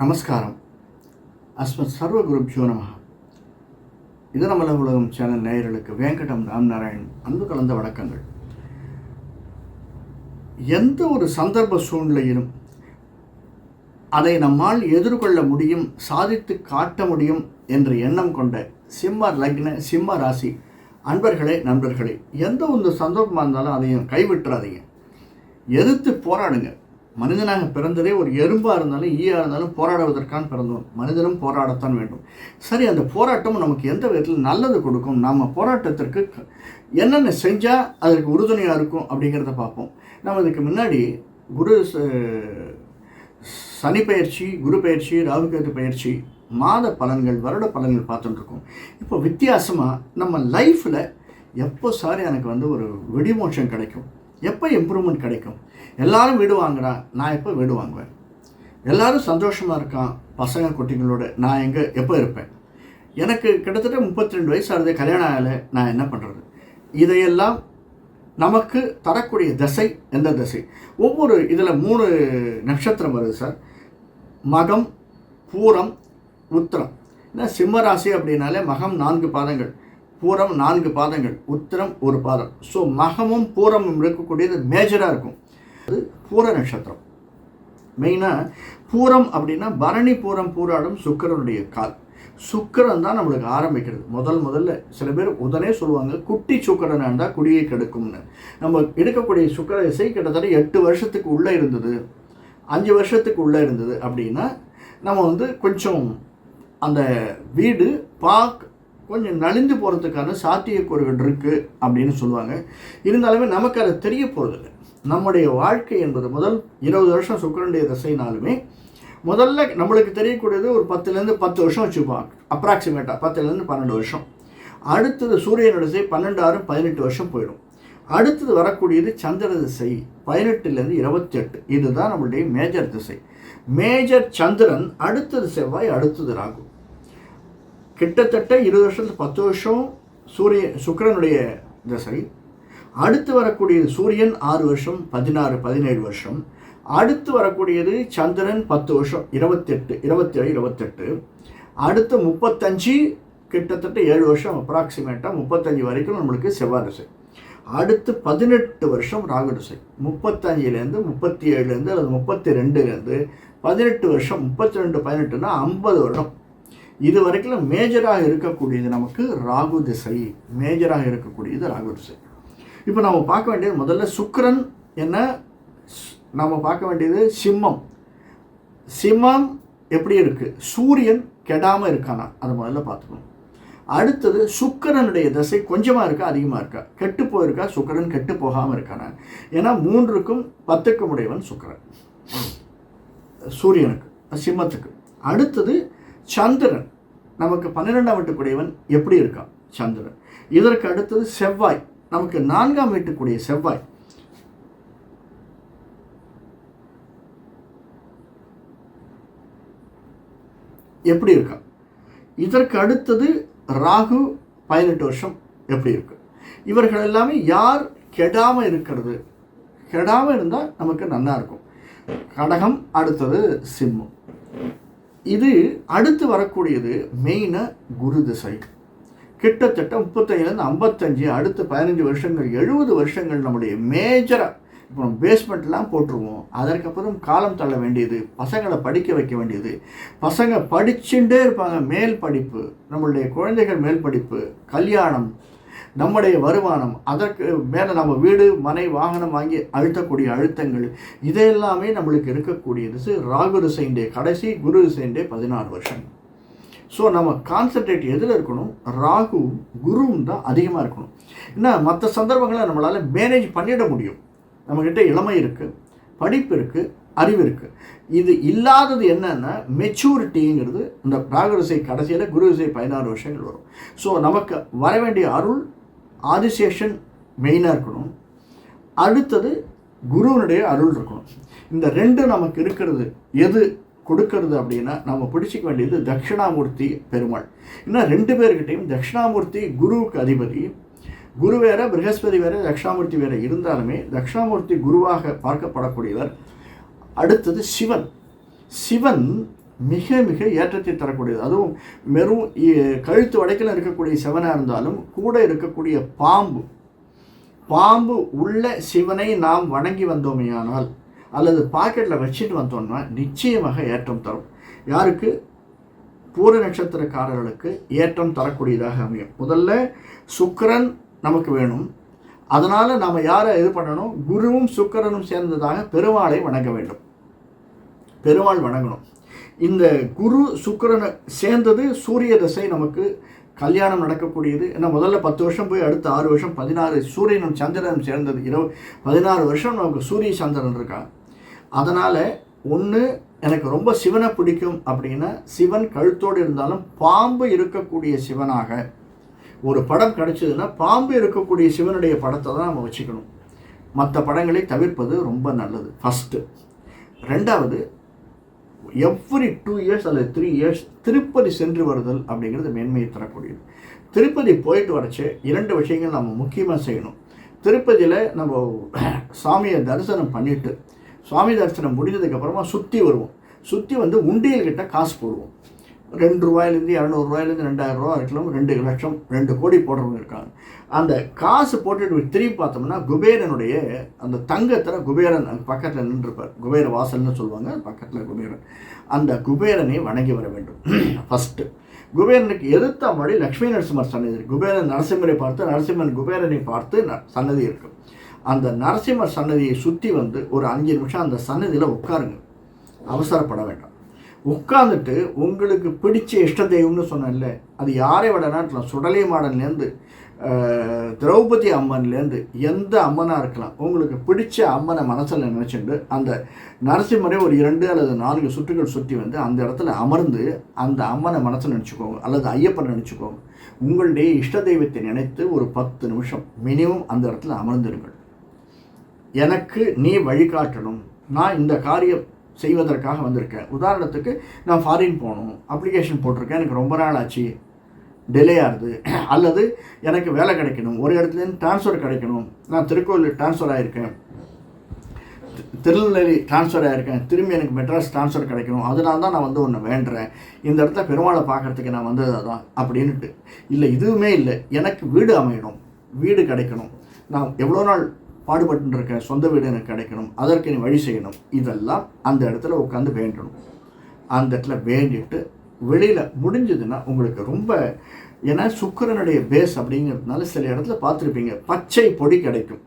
நமஸ்காரம். அஸ்மத் சர்வகுருப்யோ நம. இது நம்மள உலகம் சேனல் நேயர்களுக்கு வேங்கடம் ராம் நாராயண் அன்பு கலந்த வணக்கங்கள். எந்த ஒரு சந்தர்ப்ப சூழ்நிலையிலும் அதை நம்மால் எதிர்கொள்ள முடியும் சாதித்து காட்ட முடியும் என்ற எண்ணம் கொண்ட சிம்ம லக்ன சிம்ம ராசி அன்பர்களே நண்பர்களே எந்த ஒரு சந்தர்ப்பமாக இருந்தாலும் அதையும் கைவிட்டுறாதீங்க. எதிர்த்து போராடுங்க. மனிதனாக பிறந்ததே ஒரு எறும்பாக இருந்தாலும் ஈயாக இருந்தாலும் போராடுவதற்கான பிறந்தோம் மனிதனும் போராடத்தான் வேண்டும். சரி அந்த போராட்டம் நமக்கு எந்த விதத்தில் நல்லது கொடுக்கும்? நாம் போராட்டத்திற்கு என்னென்ன செஞ்சால் அதற்கு உறுதுணையாக இருக்கும் அப்படிங்கிறத பார்ப்போம். நம்ம இதுக்கு முன்னாடி குரு ச- சனி பயிற்சி குரு பயிற்சி ராகுகேது பயிற்சி மாத பலன்கள் வருட பலன்கள் பார்த்துட்டு இருக்கோம். இப்போ வித்தியாசமாக நம்ம லைஃப்பில் எப்போ சாரி எனக்கு வந்து ஒரு வெடிமோட்சம் கிடைக்கும்? எப்போ இம்ப்ரூவ்மெண்ட் கிடைக்கும்? எல்லாரும் வீடு வாங்குறா நான் எப்போ வீடு வாங்குவேன்? எல்லாரும் சந்தோஷமாக இருக்கான் பசங்க குட்டிங்களோட நான் எங்கே எப்போ இருப்பேன்? எனக்கு கிட்டத்தட்ட முப்பத்தி ரெண்டு வயசு ஆகுது கல்யாணம் ஆகலை நான் என்ன பண்ணுறது இதையெல்லாம் நமக்கு தரக்கூடிய திசை எந்த திசை? ஒவ்வொரு இதில் மூணு நட்சத்திரம் வருது சார். மகம் பூரம் உத்திரம். ஏன்னா சிம்ம ராசி அப்படின்னாலே மகம் நான்கு பாதங்கள் பூரம் நான்கு பாதங்கள் உத்திரம் ஒரு பாதம். ஸோ மகமும் பூரமும் இருக்கக்கூடியது மேஜராக இருக்கும். அது பூர நட்சத்திரம். மெயினாக பூரம் அப்படின்னா பரணி பூரம் பூராடும் சுக்கிரனுடைய கால். சுக்கரன் தான் நம்மளுக்கு ஆரம்பிக்கிறது. முதல் முதல்ல சில பேர் உடனே சொல்லுவாங்க குட்டி சுக்கிரன் இருந்தால் குடியை கெடுக்கும்னு. நம்ம எடுக்கக்கூடிய சுக்கிர இசை கிட்டத்தட்ட எட்டு வருஷத்துக்கு உள்ளே இருந்தது. அஞ்சு வருஷத்துக்கு உள்ளே இருந்தது அப்படின்னா நம்ம வந்து கொஞ்சம் அந்த வீடு பார்க் கொஞ்சம் நலிந்து போகிறதுக்கான சாத்தியக்கூறுகள் இருக்குது அப்படின்னு சொல்லுவாங்க. இருந்தாலுமே நமக்கு அது தெரிய போகிறதில்லை நம்முடைய வாழ்க்கை என்பது முதல் இருபது வருஷம் சுக்கரனுடைய திசைனாலுமே முதல்ல நம்மளுக்கு தெரியக்கூடியது ஒரு பத்துலேருந்து பத்து வருஷம் வச்சுப்பாங்க அப்ராக்சிமேட்டாக பத்துலேருந்து பன்னெண்டு வருஷம். அடுத்தது சூரியன் திசை பன்னெண்டு ஆறு பதினெட்டு வருஷம் போயிடும். அடுத்தது வரக்கூடியது சந்திர திசை பதினெட்டுலேருந்து இருபத்தி எட்டு இதுதான் நம்மளுடைய மேஜர் திசை. மேஜர் சந்திரன் அடுத்தது செவ்வாய் அடுத்தது ராகு. கிட்டத்தட்ட இருபது வருஷத்துல பத்து வருஷம் சூரிய சுக்கிரனுடைய திசை. அடுத்து வரக்கூடியது சூரியன் ஆறு வருஷம் பதினாறு பதினேழு வருஷம். அடுத்து வரக்கூடியது சந்திரன் பத்து வருஷம் இருபத்தெட்டு இருபத்தேழு இருபத்தெட்டு. அடுத்து முப்பத்தஞ்சு கிட்டத்தட்ட ஏழு வருஷம் அப்ராக்சிமேட்டாக முப்பத்தஞ்சு வரைக்கும் நம்மளுக்கு செவ்வாய் திசை. அடுத்து பதினெட்டு வருஷம் ராகு திசை. முப்பத்தஞ்சிலேருந்து முப்பத்தி ஏழுலேருந்து அல்லது முப்பத்தி ரெண்டுலேருந்து பதினெட்டு வருஷம் முப்பத்தி ரெண்டு பதினெட்டுனா ஐம்பது வருடம். இது வரைக்கும் மேஜராக இருக்கக்கூடியது நமக்கு ராகு திசை. மேஜராக இருக்கக்கூடியது ராகு திசை. இப்போ நம்ம பார்க்க வேண்டியது முதல்ல சுக்கிரன் என்ன? நம்ம பார்க்க வேண்டியது சிம்மம். சிம்மம் எப்படி இருக்குது சூரியன் கெடாமல் இருக்கானா? அதை முதல்ல பார்த்துக்கணும். அடுத்தது சுக்கிரனுடைய தசை கொஞ்சமாக இருக்கா? அதிகமாக இருக்கா? கெட்டு போயிருக்கா? சுக்கிரன் கெட்டு போகாமல் இருக்கானா? ஏன்னா மூன்றுக்கும் பத்துக்கும் உடையவன் சுக்கரன். சூரியனுக்கு சிம்மத்துக்கு. அடுத்தது சந்திரன். நமக்கு பன்னிரெண்டாம் வீட்டுக்குடையவன் எப்படி இருக்கான்? சந்திரன். இதற்கு அடுத்தது செவ்வாய். நமக்கு நான்காம் வீட்டுக்குடைய செவ்வாய். எப்படி இருக்கா? இதற்கு அடுத்தது ராகு பதினெட்டு வருஷம் எப்படி இருக்கு? இவர்கள் எல்லாமே யார் கெடாமல் இருக்கிறது? கெடாமல் இருந்தால் நமக்கு நல்லா இருக்கும். கடகம் அடுத்தது சிம்மம். இது அடுத்து வரக்கூடியது மெயினாக குரு திசை. கிட்டத்தட்ட முப்பத்தைந்துலேருந்து ஐம்பத்தஞ்சு அடுத்த பதினஞ்சு வருஷங்கள் எழுபது வருஷங்கள் நம்முடைய மேஜராக இப்போ நம்ம பேஸ்மெண்ட்லாம் போட்டுருவோம். அதற்கப்புறம் காலம் தள்ள வேண்டியது பசங்களை படிக்க வைக்க வேண்டியது. பசங்க படிச்சுட்டே இருப்பாங்க. மேல் படிப்பு நம்மளுடைய குழந்தைகள் மேல் படிப்பு கல்யாணம் நம்முடைய வருமானம் அதற்கு மேலே நம்ம வீடு மனை வாகனம் வாங்கி அழுத்தக்கூடிய அழுத்தங்கள் இதெல்லாமே நம்மளுக்கு இருக்கக்கூடியது. ராகு திசைண்டே கடைசி குரு திசைண்டே பதினாறு வருஷம் ஸோ நம்ம கான்சென்ட்ரேட் எதில் இருக்கணும்? ராகு குருவும் தான் அதிகமாக இருக்கணும். ஏன்னா மற்ற சந்தர்ப்பங்களை நம்மளால் மேனேஜ் பண்ணிட முடியும். நம்மக்கிட்ட இளமை இருக்குது படிப்பு இருக்குது அறிவு இருக்குது இது இல்லாதது என்னென்னா மெச்சூரிட்டிங்கிறது இந்த ராகுரிசை கடைசியில் குருசை பதினாறு வருஷங்கள் வரும். ஸோ நமக்கு வர வேண்டிய அருள் ஆதிசேஷன் மெயினாக இருக்கணும். அடுத்தது குருவனுடைய அருள் இருக்கணும். இந்த ரெண்டு நமக்கு இருக்கிறது எது? கொடுக்கறது அப்படின்னா நம்ம பிடிச்சிக்க வேண்டியது தட்சிணாமூர்த்தி பெருமாள். இன்னும் ரெண்டு பேர்கிட்டையும் தட்சிணாமூர்த்தி குருவுக்கு அதிபதி. குரு வேற பிரகஸ்பதி வேற தட்சிணாமூர்த்தி வேற இருந்தாலுமே தட்சிணாமூர்த்தி குருவாக பார்க்கப்படக்கூடியவர். அடுத்தது சிவன். சிவன் மிக மிக ஏற்றத்தை தரக்கூடியது. அதுவும் வெறும் கழுத்து வடைக்கில் இருக்கக்கூடிய சிவனாக இருந்தாலும் கூட இருக்கக்கூடிய பாம்பு. பாம்பு உள்ள சிவனை நாம் வணங்கி வந்தோமேயானால் அல்லது பாக்கெட்டில் வச்சுட்டு வந்தோம்னா நிச்சயமாக ஏற்றம் தரும். யாருக்கு? பூர நட்சத்திரக்காரர்களுக்கு ஏற்றம் தரக்கூடியதாக அமையும். முதல்ல சுக்கிரன் நமக்கு வேணும். அதனால் நாம் யாரை இது பண்ணணும்? குருவும் சுக்கரனும் சேர்ந்ததாக பெருமாளை வணங்க வேண்டும். பெருமாள் வணங்கணும். இந்த குரு சுக்கிரனை சேர்ந்தது சூரிய தசை நமக்கு கல்யாணம் நடக்கக்கூடியது. ஏன்னா முதல்ல பத்து வருஷம் போய் அடுத்த ஆறு வருஷம் பதினாறு சூரியனும் சந்திரனும் சேர்ந்தது இரவு பதினாறு வருஷம் நமக்கு சூரிய சந்திரன் இருக்கான் அதனால் ஒன்று எனக்கு ரொம்ப சிவனை பிடிக்கும் அப்படின்னா சிவன் கழுத்தோடு இருந்தாலும் பாம்பு இருக்கக்கூடிய சிவனாக. ஒரு படம் கிடச்சிதுன்னா பாம்பு இருக்கக்கூடிய சிவனுடைய படத்தை தான் நம்ம வச்சுக்கணும். மற்ற படங்களை தவிர்ப்பது ரொம்ப நல்லது. ஃபஸ்ட்டு ரெண்டாவது எவ்ரி டூ இயர்ஸ் அல்லது த்ரீ இயர்ஸ் திருப்பதி சென்று வருதல் அப்படிங்கிறது மேன்மையை தரக்கூடியது. திருப்பதி போயிட்டு வரச்சு இரண்டு விஷயங்கள் நம்ம முக்கியமாக செய்யணும். திருப்பதியில் நம்ம சாமியை தரிசனம் பண்ணிவிட்டு சுவாமி தரிசனம் முடிஞ்சதுக்கப்புறமா சுற்றி வருவோம். சுற்றி வந்து உண்டியல்கிட்ட காசு போடுவோம். ரெண்டு ரூபாயிலேருந்து இரநூறுவாயிலேருந்து ரெண்டாயிரம் ரூபா இருக்கலாம் ரெண்டு லட்சம் ரெண்டு கோடி போடுறவங்க இருக்காங்க. அந்த காசு போட்டுட்டு திரும்பி பார்த்தோம்னா குபேரனுடைய அந்த தங்கத்தில் குபேரன் பக்கத்தில் நின்றுருப்பார் குபேர வாசல்னு சொல்லுவாங்க பக்கத்தில் குபேரன். அந்த குபேரனை வணங்கி வர வேண்டும். ஃபஸ்ட்டு குபேரனுக்கு எதிர்த்த மாதிரி லக்ஷ்மி நரசிம்மர் சன்னதி குபேரன் நரசிம்மரை பார்த்து நரசிம்மன் குபேரனை பார்த்து ந- சன்னதி இருக்கும் அந்த நரசிம்மர் சன்னதியை சுற்றி வந்து ஒரு அஞ்சு நிமிஷம் அந்த சன்னதியில் உட்காருங்க. அவசரப்பட வேண்டாம். உட்காந்துட்டு உங்களுக்கு பிடிச்ச இஷ்ட தெய்வம்னு சொன்னேன்ல அது யாரை விட இருக்கலாம் சுடலை மாடன்லேருந்து திரௌபதி அம்மன்லேருந்து எந்த அம்மனாக இருக்கலாம்? உங்களுக்கு பிடிச்ச அம்மனை மனசில் நினச்சிட்டு அந்த நரசிம்மரே ஒரு இரண்டு அல்லது நான்கு சுற்றுகள் சுற்றி வந்து அந்த இடத்துல அமர்ந்து அந்த அம்மனை மனசில் நினச்சிக்கோங்க அல்லது ஐயப்பனை நினச்சிக்கோங்க. உங்களுடைய இஷ்ட தெய்வத்தை நினைத்து ஒரு பத்து நிமிஷம் மினிமம் அந்த இடத்துல அமர்ந்திருங்கள். எனக்கு நீ வழிகாட்டணும். நான் இந்த காரியம் செய்வதற்காக வந்திருக்கேன். உதாரணத்துக்கு நான் ஃபாரின் போகணும். அப்ளிகேஷன் போட்டிருக்கேன். எனக்கு ரொம்ப நாள் ஆச்சு. டிலே ஆகுது. அல்லது எனக்கு வேலை கிடைக்கணும். ஒரு இடத்துலேருந்து ட்ரான்ஸ்ஃபர் கிடைக்கணும். நான் திருக்கோவில் ட்ரான்ஸ்ஃபர் ஆகியிருக்கேன் திருநெல்வேலி ட்ரான்ஸ்ஃபர் ஆகியிருக்கேன் திரும்பி எனக்கு மெட்ராஸ் ட்ரான்ஸ்ஃபர் கிடைக்கணும். அதனால தான் நான் வந்து ஒன்று வேண்டுறேன். இந்த இடத்த பெருமாளை பார்க்கறதுக்கு நான் வந்தது தான் அப்படின்ட்டு இல்லை இதுவுமே இல்லை. எனக்கு வீடு அமையணும். வீடு கிடைக்கணும். நான் எவ்வளோ நாள் பாடுபட்டு சொந்த வீடு எனக்கு கிடைக்கணும் அதற்கு நீ வழி செய்யணும். இதெல்லாம் அந்த இடத்துல உட்காந்து வேண்டணும். அந்த இடத்துல வேண்டிட்டு வெளியில் முடிஞ்சதுன்னா உங்களுக்கு ரொம்ப ஏன்னா சுக்கரனுடைய பேஸ் அப்படிங்கிறதுனால சில இடத்துல பார்த்துருப்பீங்க பச்சை பொடி கிடைக்கும்.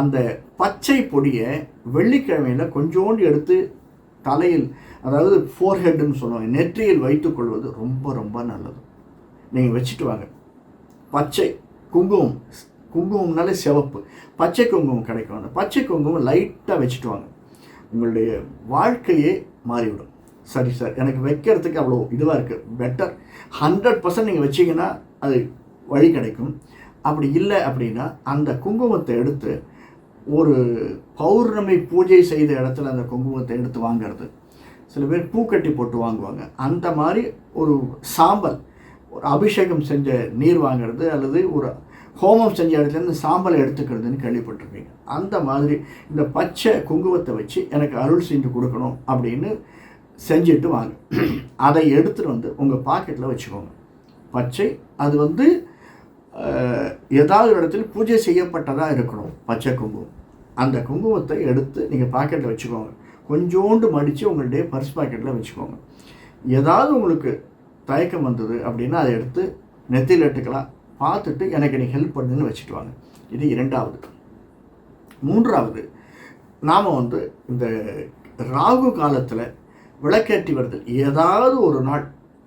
அந்த பச்சை பொடியை வெள்ளிக்கிழமையில் கொஞ்சோண்டு எடுத்து தலையில் அதாவது ஃபோர்ஹெட்னு சொல்லுவாங்க நெற்றியில் வைத்துக்கொள்வது ரொம்ப ரொம்ப நல்லது. நீங்கள் வச்சுட்டு வாங்க. பச்சை குங்குமம் குங்குமம்னாலே சிவப்பு. பச்சை குங்குமம் கிடைக்கும் அந்த பச்சை குங்குமம் லைட்டாக வச்சுட்டு வாங்க உங்களுடைய வாழ்க்கையே மாறிவிடும். சரி சார் எனக்கு வைக்கிறதுக்கு அவ்வளோ இதுவாக இருக்குது பெட்டர் ஹண்ட்ரட் பர்சன்ட் நீங்கள் வச்சிங்கன்னா அது வழி கிடைக்கும். அப்படி இல்லை அப்படின்னா அந்த குங்குமத்தை எடுத்து ஒரு பௌர்ணமி பூஜை செய்த இடத்துல அந்த குங்குமத்தை எடுத்து வாங்குறது. சில பேர் பூக்கட்டி போட்டு வாங்குவாங்க. அந்த மாதிரி ஒரு சாம்பல் ஒரு அபிஷேகம் செஞ்ச நீர் வாங்குறது அல்லது ஒரு ஹோமம் செஞ்ச இடத்துலேருந்து சாம்பலை எடுத்துக்கிறதுன்னு கேள்விப்பட்டிருப்பீங்க. அந்த மாதிரி இந்த பச்சை குங்குமத்தை வச்சு எனக்கு அருள் செஞ்சு கொடுக்கணும் அப்படின்னு செஞ்சுட்டு வாங்க. அதை எடுத்துகிட்டு வந்து உங்கள் பாக்கெட்டில் வச்சுக்கோங்க. பச்சை அது வந்து ஏதாவது இடத்துல பூஜை செய்யப்பட்டதாக இருக்கணும் பச்சை குங்குமம். அந்த குங்குமத்தை எடுத்து நீங்கள் பாக்கெட்டில் வச்சுக்கோங்க. கொஞ்சோண்டு மடித்து உங்களுடைய பர்ஸ் பாக்கெட்டில் வச்சுக்கோங்க. ஏதாவது உங்களுக்கு தயக்கம் வந்தது அப்படின்னா அதை எடுத்து நெத்தியில் எட்டுக்கலாம் பார்த்துட்டு எனக்கு நீ ஹெல்ப் பண்ணுன்னு வச்சுட்டு வாங்க இது இரண்டாவது. மூன்றாவது நாம் வந்து இந்த ராகு காலத்தில் விளக்கேற்றி வருதல். ஏதாவது ஒரு நாள்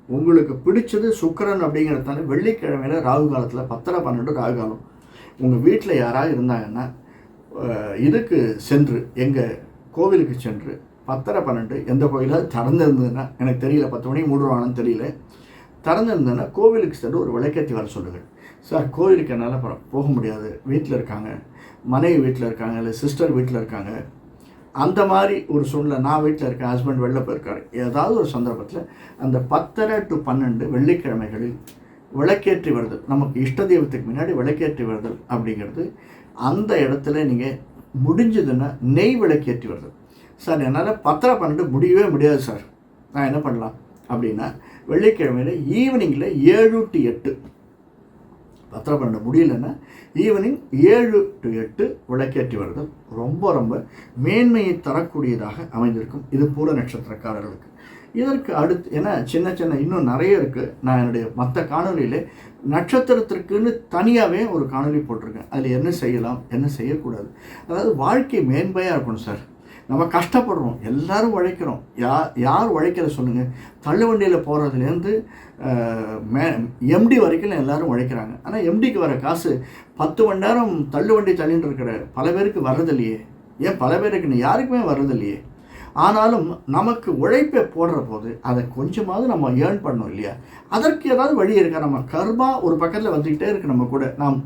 உங்களுக்கு பிடிச்சது சுக்கிரன் அப்படிங்கிறதால வெள்ளிக்கிழமையில ராகு காலத்தில் பத்தரை பன்னெண்டு ராகு காலம். உங்கள் வீட்டில் யாராவது இருந்தாங்கன்னா இதுக்கு சென்று எங்கள் கோவிலுக்கு சென்று பத்தரை பன்னெண்டு எந்த கோயிலாவது திறந்துருந்ததுன்னா எனக்கு தெரியல பத்து மணிக்கு மூடுவாங்கன்னு தெரியல. திறந்திருந்ததுன்னா கோவிலுக்கு சென்று ஒரு விளக்கேற்றி வர சொல்லுங்கள். சார் கோவிலுக்கு என்னால் போ- போக முடியாது. வீட்டில் இருக்காங்க. மனைவி வீட்டில் இருக்காங்க இல்லை சிஸ்டர் வீட்டில் இருக்காங்க. அந்த மாதிரி ஒரு சூழ்நிலை நான் வீட்டில் இருக்கேன் ஹஸ்பண்ட் வெளில போயிருக்காரு. ஏதாவது ஒரு சந்தர்ப்பத்தில் அந்த பத்தரை டு பன்னெண்டு வெள்ளிக்கிழமைகளில் விளக்கேற்றி வருதல். நமக்கு இஷ்ட தெய்வத்துக்கு முன்னாடி விளக்கேற்றி வருதல் அப்படிங்கிறது அந்த இடத்துல நீங்கள் முடிஞ்சதுன்னா நெய் விளக்கேற்றி வருதல். சார் என்னால் பத்தரை பன்னெண்டு முடியவே முடியாது சார். நான் என்ன பண்ணலாம்? அப்படின்னா வெள்ளிக்கிழமையில் ஈவினிங்கில் ஏழு டு எட்டு. பத்திர பண்ண முடியலன்னா ஈவினிங் ஏழு டு எட்டு விளக்கேற்றி வருதல். ரொம்ப ரொம்ப மேன்மையை தரக்கூடியதாக அமைந்திருக்கும். இது பூர நட்சத்திரக்காரர்களுக்கு. இதற்கு அடுத்து ஏன்னா சின்ன சின்ன இன்னும் நிறைய இருக்குது நான் என்னுடைய மற்ற காணொலியில் நட்சத்திரத்திற்குன்னு தனியாகவே ஒரு காணொலி போட்டிருக்கேன். அதில் என்ன செய்யலாம் என்ன செய்யக்கூடாது. அதாவது வாழ்க்கை மேன்மையாக இருக்கணும் சார். நம்ம கஷ்டப்படுறோம் எல்லாரும் உழைக்கிறோம். யா யார் உழைக்கிற சொல்லுங்கள் தள்ளுவண்டியில் போகிறதுலேருந்து மே எம்டி வரைக்கும் எல்லாரும் உழைக்கிறாங்க. ஆனால் எம்டிக்கு வர காசு பத்து மணி நேரம் தள்ளுவண்டி தள்ளின்னு இருக்கிற பல பேருக்கு வர்றதில்லையே. ஏன் பல பேருக்குன்னு யாருக்குமே வர்றதில்லையே. ஆனாலும் நமக்கு உழைப்பை போடுற போது அதை கொஞ்சமாவது நம்ம ஏர்ன் பண்ணோம் இல்லையா? அதற்கு ஏதாவது வழி இருக்கா? நம்ம கர்மா ஒரு பக்கத்தில் வந்துக்கிட்டே இருக்கு நம்ம கூட. நாம்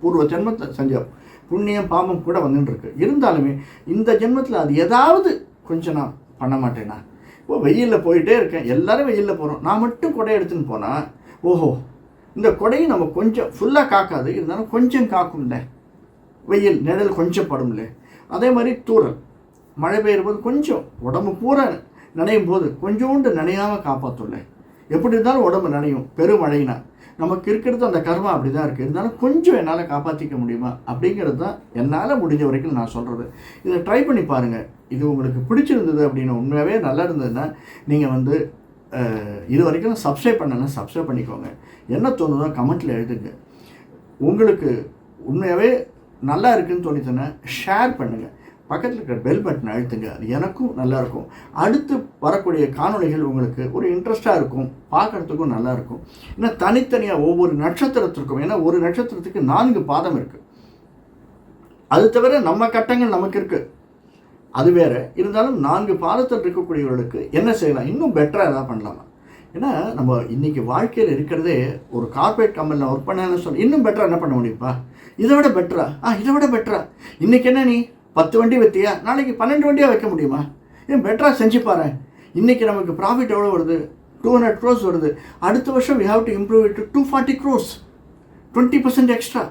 பூர்வ ஜென்மத்தை செஞ்சோம். புண்ணியம் பாவம் கூட வந்துட்டு இருக்கு இருந்தாலுமே இந்த ஜென்மத்தில் அது ஏதாவது கொஞ்சம் நான் பண்ண மாட்டேனா? இப்போ வெயிலில் போயிட்டே இருக்கேன். எல்லாரும் வெயிலில் போகிறோம் நான் மட்டும் கொடை எடுத்துன்னு போனால் ஓஹோ இந்த கொடையை நம்ம கொஞ்சம் ஃபுல்லாக காக்காது. இருந்தாலும் கொஞ்சம் காக்கும்ல. வெயில் நிழல் கொஞ்சம் படும்ல. அதே மாதிரி தூரல் மழை பெய்யும் போது கொஞ்சம் உடம்பு பூரா நனையும் போது கொஞ்சோண்டு நனையாமல் காப்பாற்றும்ல எப்படி இருந்தாலும் உடம்பு நனையும். பெருமழைனா. நமக்கு இருக்கிறது அந்த கர்மா அப்படி தான் இருக்குது இருந்தாலும் கொஞ்சம் என்னால் காப்பாற்றிக்க முடியுமா? அப்படிங்கிறது தான் என்னால் முடிஞ்ச வரைக்கும் நான் சொல்கிறது இதை ட்ரை பண்ணி பாருங்கள் இது உங்களுக்கு பிடிச்சிருந்தது அப்படின்னு உண்மையாகவே நல்லா இருந்ததுன்னா நீங்கள் வந்து இது வரைக்கும் சப்ஸ்கிரைப் பண்ணலன்னா சப்ஸ்கிரைப் பண்ணிக்கோங்க. என்ன தோணுதோ கமெண்ட்டில் எழுதுங்க. உங்களுக்கு உண்மையாகவே நல்லா இருக்குதுன்னு தோணிச்சுன்னா ஷேர் பண்ணுங்கள் பக்கத்தில் இருக்கிற பெல் பட்டன் அழுத்துங்க. அது எனக்கும் நல்லாயிருக்கும். அடுத்து வரக்கூடிய காணொளிகள் உங்களுக்கு ஒரு இன்ட்ரெஸ்ட்டாக இருக்கும். பார்க்குறதுக்கும் நல்லாயிருக்கும். ஏன்னா தனித்தனியாக ஒவ்வொரு நட்சத்திரத்திற்கும் ஏன்னா ஒரு நட்சத்திரத்துக்கு நான்கு பாதம் இருக்குது அது தவிர நம்ம கட்டங்கள் நமக்கு இருக்குது அது வேற. இருந்தாலும் நான்கு பாதத்தில் இருக்கக்கூடியவர்களுக்கு என்ன செய்யலாம்? இன்னும் பெட்டராக எதாவது பண்ணலாமா? ஏன்னா நம்ம இன்றைக்கி வாழ்க்கையில் இருக்கிறதே ஒரு கார்ப்பரேட் கம்பெனியில் ஒர்க் பண்ணேன்னு சொல்லி இன்னும் பெட்டராக என்ன பண்ண முடியும்ப்பா இதை விட பெட்டரா ஆ இதை விட பெட்டரா இன்றைக்கி என்ன நீ? பத்து வண்டி வைத்தியா நாளைக்கு பன்னெண்டு வண்டியாக வைக்க முடியுமா? ஏன் பெட்டராக செஞ்சு பாரு. இன்றைக்கி நமக்கு ப்ராஃபிட் எவ்வளோ வருது? டூ ஹண்ட்ரட் க்ரோஸ் வருது. அடுத்த வருஷம் we have to improve it to forty crores twenty percent extra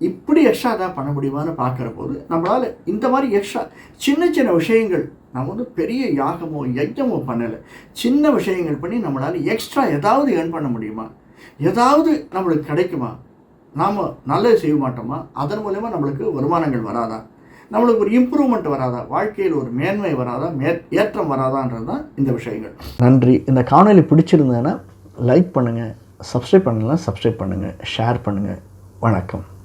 இப்படி எக்ஸ்ட்ரா தான் பண்ண முடியுமான்னு பார்க்குற போது நம்மளால் இந்த மாதிரி எக்ஸ்ட்ரா சின்ன சின்ன விஷயங்கள் நம்ம வந்து பெரிய யாகமோ யஜ்ஞமோ பண்ணலை. சின்ன விஷயங்கள் பண்ணி நம்மளால் எக்ஸ்ட்ரா ஏதாவது ஏர்ன் பண்ண முடியுமா? ஏதாவது நம்மளுக்கு கிடைக்குமா? நாம் நல்லது செய்ய மாட்டோமா? அதன் மூலயமா நம்மளுக்கு வருமானங்கள் வராதா? நம்மளுக்கு ஒரு இம்ப்ரூவ்மெண்ட் வராதா? வாழ்க்கையில் ஒரு மேன்மை வராதா? மே ஏற்றம் வராதான்றது தான் இந்த விஷயங்கள். நன்றி. இந்த காணொலி பிடிச்சிருந்தேன்னா லைக் பண்ணுங்கள் சப்ஸ்கிரைப் பண்ணலாம் சப்ஸ்கிரைப் பண்ணுங்கள் ஷேர் பண்ணுங்கள் வணக்கம்.